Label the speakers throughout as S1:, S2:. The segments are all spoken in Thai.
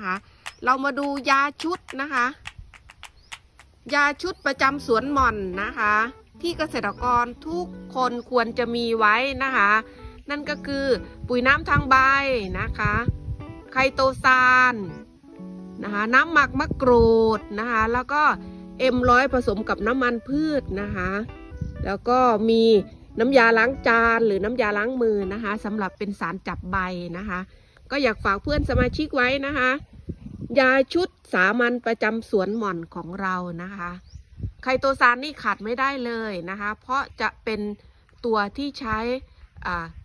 S1: นะคะ เรามาดูยาชุดนะคะ ยาชุดประจำสวนหม่อนนะคะ ที่เกษตรกรทุกคนควรจะมีไว้นะคะ นั่นก็คือปุ๋ยน้ำทางใบนะคะ ไคโตซานนะคะน้ำหมักมะกรูดนะคะ แล้วก็เอ็มร้อยผสมกับน้ำมันพืชนะคะ แล้วก็มีน้ำยาล้างจานหรือน้ำยาล้างมือนะคะสำหรับเป็นสารจับใบนะคะ ก็อยากฝากเพื่อนสมาชิกไว้นะคะ ยาชุดสามัญประจำสวนหม่อนของเรานะคะไคโตซานนี่ขาดไม่ได้เลยนะคะ เพราะจะเป็นตัวที่ใช้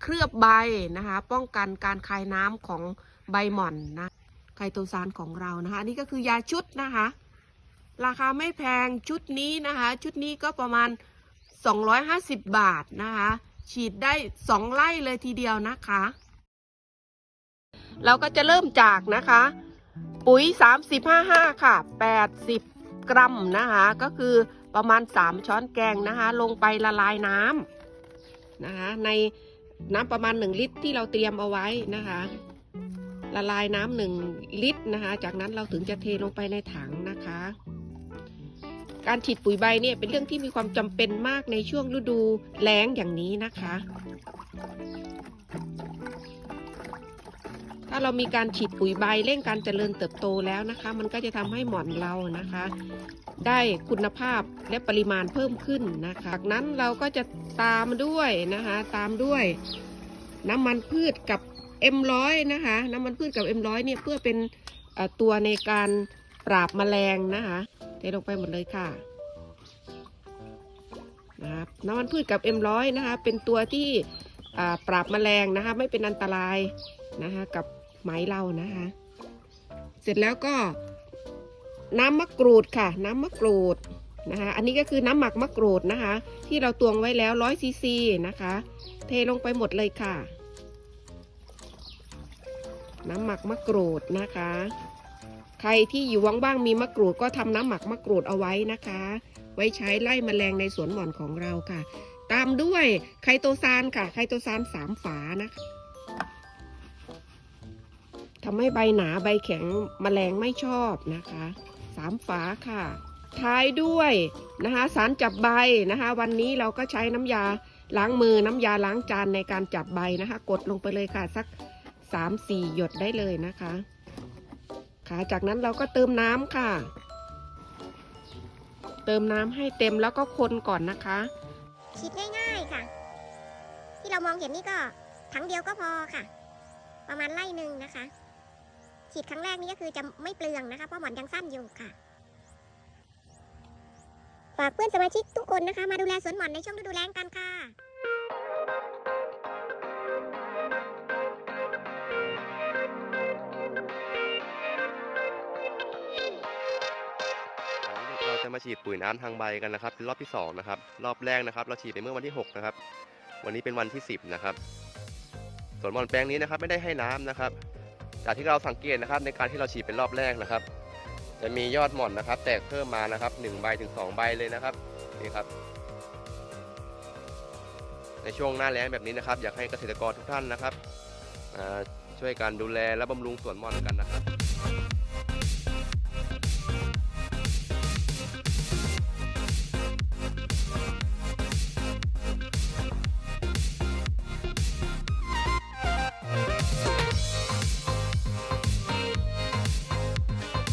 S1: เคลือบใบนะคะ ป้องกันการคายน้ำของใบหม่อนนะไคโตซานของเรานะคะนนี้ก็คือยาชุดนะคะ ราคาไม่แพงชุดนี้นะคะ ชุดนี้ก็ประมาณ 250 บาทนะคะ ฉีดได้ 2 ไร่เลยทีเดียวนะคะ เราก็จะเริ่มจากนะคะ ปุ๋ย 3055 ค่ะ 80 กรัมนะคะ ก็คือประมาณ 3 ช้อนแกงนะคะ ลงไปละลายน้ำนะคะ ในน้ำประมาณ 1 ลิตรที่เราเตรียมเอาไว้นะคะ ละลายน้ำหนึ่งลิตรนะคะ จากนั้นเราถึงจะเทลงไปในถังนะคะ การฉีดปุ๋ยใบเนี่ยเป็นเรื่องที่มีความจำเป็นมากในช่วงฤดูแล้งอย่างนี้นะคะ ถ้าเรามีการฉีดปุ๋ยใบเร่งการเจริญเติบโตแล้วนะคะ มันก็จะทำให้หมอนเรานะคะ ได้คุณภาพและปริมาณเพิ่มขึ้นนะคะจากนั้นเราก็จะตามด้วยนะคะ ตามด้วยน้ำมันพืชกับ M100 นะคะ น้ำมันพืชกับ M100 เนี่ยเพื่อเป็นตัวในการปราบแมลงนะคะเทลงไปหมดเลยค่ะนะครับน้ำมันพืชกับ M100 นะคะเป็นตัวที่อ่าปราบแมลงนะคะไม่เป็นอันตรายนะคะกับ ไหมเรานะคะ เสร็จแล้วก็น้ำมะกรูดค่ะ น้ำมะกรูดนะคะ อันนี้ก็คือน้ำหมักมะกรูดนะคะ ที่เราตวงไว้แล้ว100ซีซีนะคะ เทลงไปหมดเลยค่ะ น้ำหมักมะกรูดนะคะ ใครที่อยู่ว่างๆมีมะกรูดก็ทำน้ำหมักมะกรูดเอาไว้นะคะ ไว้ใช้ไล่แมลงในสวนหม่อนของเราค่ะ ตามด้วยไคโตซานค่ะ ไคโตซานสามฝานะคะ ทำให้ใบหนาใบแข็งแมลงไม่ชอบนะคะสามฝาค่ะ ท้ายด้วยนะคะสารจับใบนะคะ วันนี้เราก็ใช้น้ำยาล้างมือน้ำยาล้างจานในการจับใบนะคะ กดลงไปเลยค่ะสักสามสี่หยดได้เลยนะคะ ค่ะจากนั้นเราก็เติมน้ำค่ะ เติมน้ำให้เต็มแล้วก็คนก่อนนะคะ
S2: ฉีดง่ายๆค่ะ ที่เรามองเห็นนี่ก็ถังเดียวก็พอค่ะ ประมาณไล่หนึ่งนะคะ ฉีดครั้งแรกนี่ก็คือจะไม่เปลืองนะคะเพราะหมอนยังสั้นอยู่ค่ะ ฝากเพื่อนสมาชิกทุกคนนะคะ มาดูแลสวนหมอนในช่วงฤดูแล้งกันค่ะ
S3: เราจะมาฉีดปุ๋ยน้ำทางใบกันนะครับเป็นรอบที่สองนะครับรอบแรกนะครับ เราฉีดไปเมื่อวันที่หกนะครับ วันนี้เป็นวันที่สิบนะครับสวนหมอนแปลงนี้นะครับไม่ได้ให้น้ำนะครับ จากที่เราสังเกตนะครับในการที่เราฉีดเป็นรอบแรกนะครับ จะมียอดหม่อนนะครับ แตกเพิ่มมานะครับหนึ่งใบถึงสองใบเลยนะครับนี่ครับ ในช่วงหน้าแล้งแบบนี้นะครับ อยากให้เกษตรกรทุกท่านนะครับช่วยกันดูแลและบำรุงสวนหม่อนกันนะครับ